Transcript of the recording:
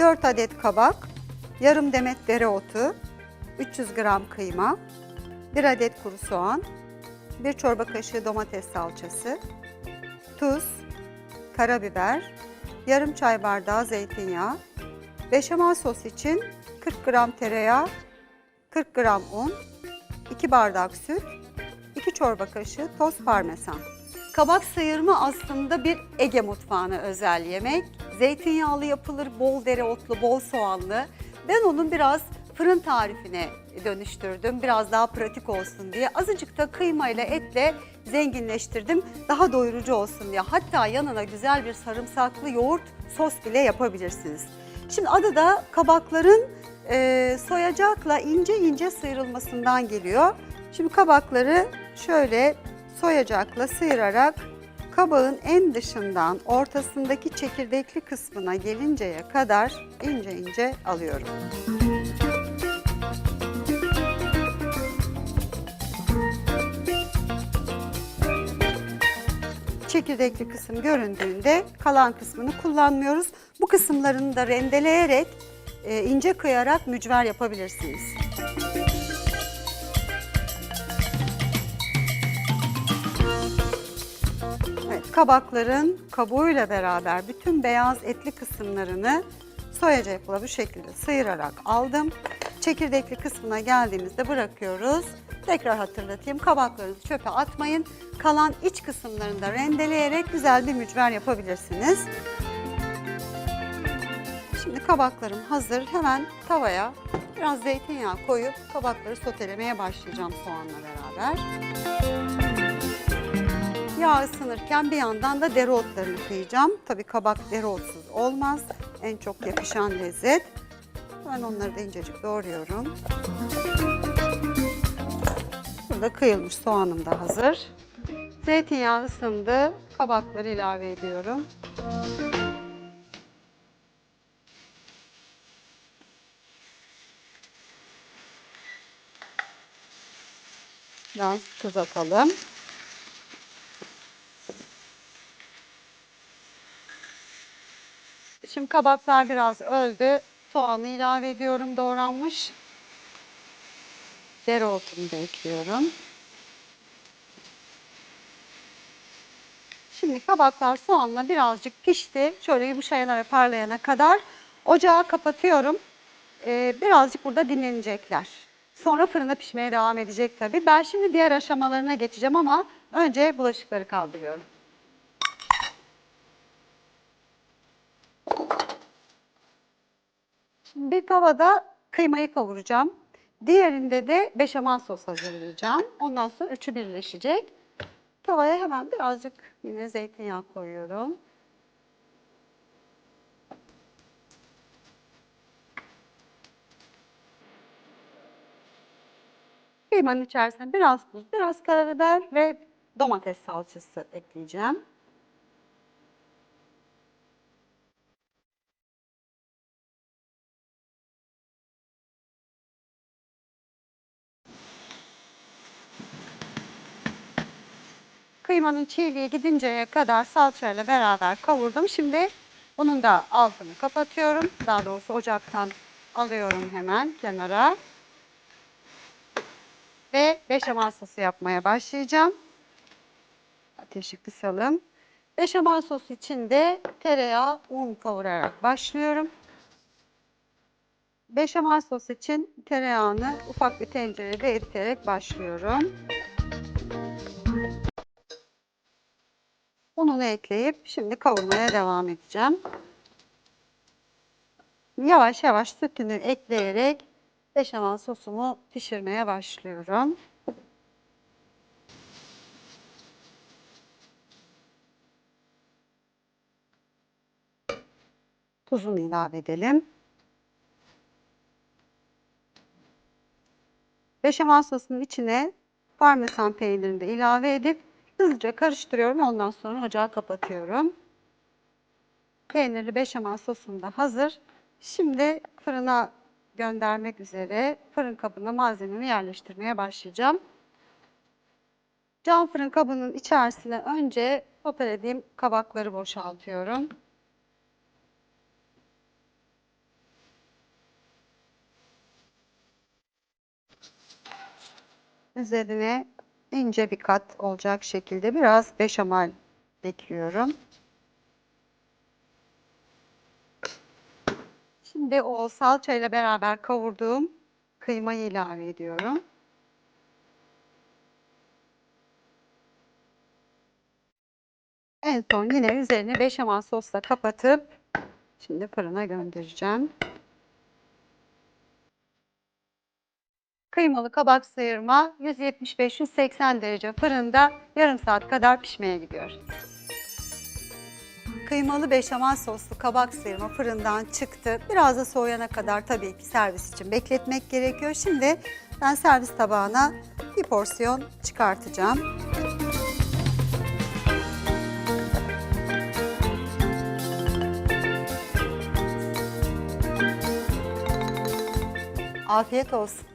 4 adet kabak, yarım demet dereotu, 300 gram kıyma, 1 adet kuru soğan, 1 çorba kaşığı domates salçası, tuz, karabiber, yarım çay bardağı zeytinyağı, beşamel sos için 40 gram tereyağı, 40 gram un, 2 bardak süt, 2 çorba kaşığı toz parmesan. Kabak sıyırma aslında bir Ege mutfağına özel yemek. Zeytinyağlı yapılır, bol dereotlu, bol soğanlı. Ben onun biraz fırın tarifine dönüştürdüm. Biraz daha pratik olsun diye. Azıcık da kıyma ile etle zenginleştirdim. Daha doyurucu olsun diye. Hatta yanına güzel bir sarımsaklı yoğurt sos bile yapabilirsiniz. Şimdi adı da kabakların e, soyacakla ince ince sıyrılmasından geliyor. Şimdi kabakları şöyle soyacakla sıyırarak kabağın en dışından ortasındaki çekirdekli kısmına gelinceye kadar ince ince alıyorum. Çekirdekli kısım göründüğünde kalan kısmını kullanmıyoruz. Bu kısımlarını da rendeleyerek, e, ince kıyarak mücver yapabilirsiniz. Kabakların kabuğuyla beraber bütün beyaz etli kısımlarını soyacakla bu şekilde sıyırarak aldım. Çekirdekli kısmına geldiğimizde bırakıyoruz. Tekrar hatırlatayım kabaklarınızı çöpe atmayın. Kalan iç kısımlarını da rendeleyerek güzel bir mücver yapabilirsiniz. Şimdi kabaklarım hazır. Hemen tavaya biraz zeytinyağı koyup kabakları sotelemeye başlayacağım soğanla beraber. Yağ ısınırken bir yandan da dereotlarını kıyacağım. Tabii kabak dereotsuz olmaz. En çok yakışan lezzet. Ben onları da incecik doğruyorum. Burada kıyılmış soğanım da hazır. Zeytinyağı ısındı. Kabakları ilave ediyorum. Biraz tuz Şimdi kabaklar biraz öldü. Soğanı ilave ediyorum doğranmış. Dereotumu da ekliyorum. Şimdi kabaklar soğanla birazcık pişti. Şöyle yumuşayana ve parlayana kadar ocağı kapatıyorum. Ee, birazcık burada dinlenecekler. Sonra fırında pişmeye devam edecek tabii. Ben şimdi diğer aşamalarına geçeceğim ama önce bulaşıkları kaldırıyorum. Bir tavada kıymayı kavuracağım. Diğerinde de beşamel sos hazırlayacağım. Ondan sonra üçü birleşecek. Tavaya hemen birazcık yine zeytinyağı koyuyorum. Kıymanın içerisine biraz tuz, biraz karabiber ve domates salçası ekleyeceğim. Kıymanın çiğliği gidinceye kadar salçayla beraber kavurdum. Şimdi bunun da altını kapatıyorum. Daha doğrusu ocaktan alıyorum hemen kenara. Ve beşamel sosu yapmaya başlayacağım. Ateşi kısalım. Beşamel sosu için de tereyağı, un kavurarak başlıyorum. Beşamel sos için tereyağını ufak bir tencerede eriterek başlıyorum. Ununu ekleyip şimdi kavurmaya devam edeceğim. Yavaş yavaş sütünü ekleyerek beşamel sosumu pişirmeye başlıyorum. Tuzunu ilave edelim. Beşamel sosunun içine parmesan peynirini de ilave edip Hızlıca karıştırıyorum. Ondan sonra ocağı kapatıyorum. Peynirli beşamel sosum da hazır. Şimdi fırına göndermek üzere fırın kabına malzememi yerleştirmeye başlayacağım. Cam fırın kabının içerisine önce papelettiğim kabakları boşaltıyorum. Üzerine ince bir kat olacak şekilde biraz beşamel ekliyorum. Şimdi o salçayla beraber kavurduğum kıymayı ilave ediyorum. En son yine üzerine beşamel sosla kapatıp şimdi fırına göndereceğim. Kıymalı kabak sıyırma 175-180 derece fırında yarım saat kadar pişmeye gidiyor. Kıymalı beşamel soslu kabak sıyırma fırından çıktı. Biraz da soğuyana kadar tabii ki servis için bekletmek gerekiyor. Şimdi ben servis tabağına bir porsiyon çıkartacağım. Afiyet olsun.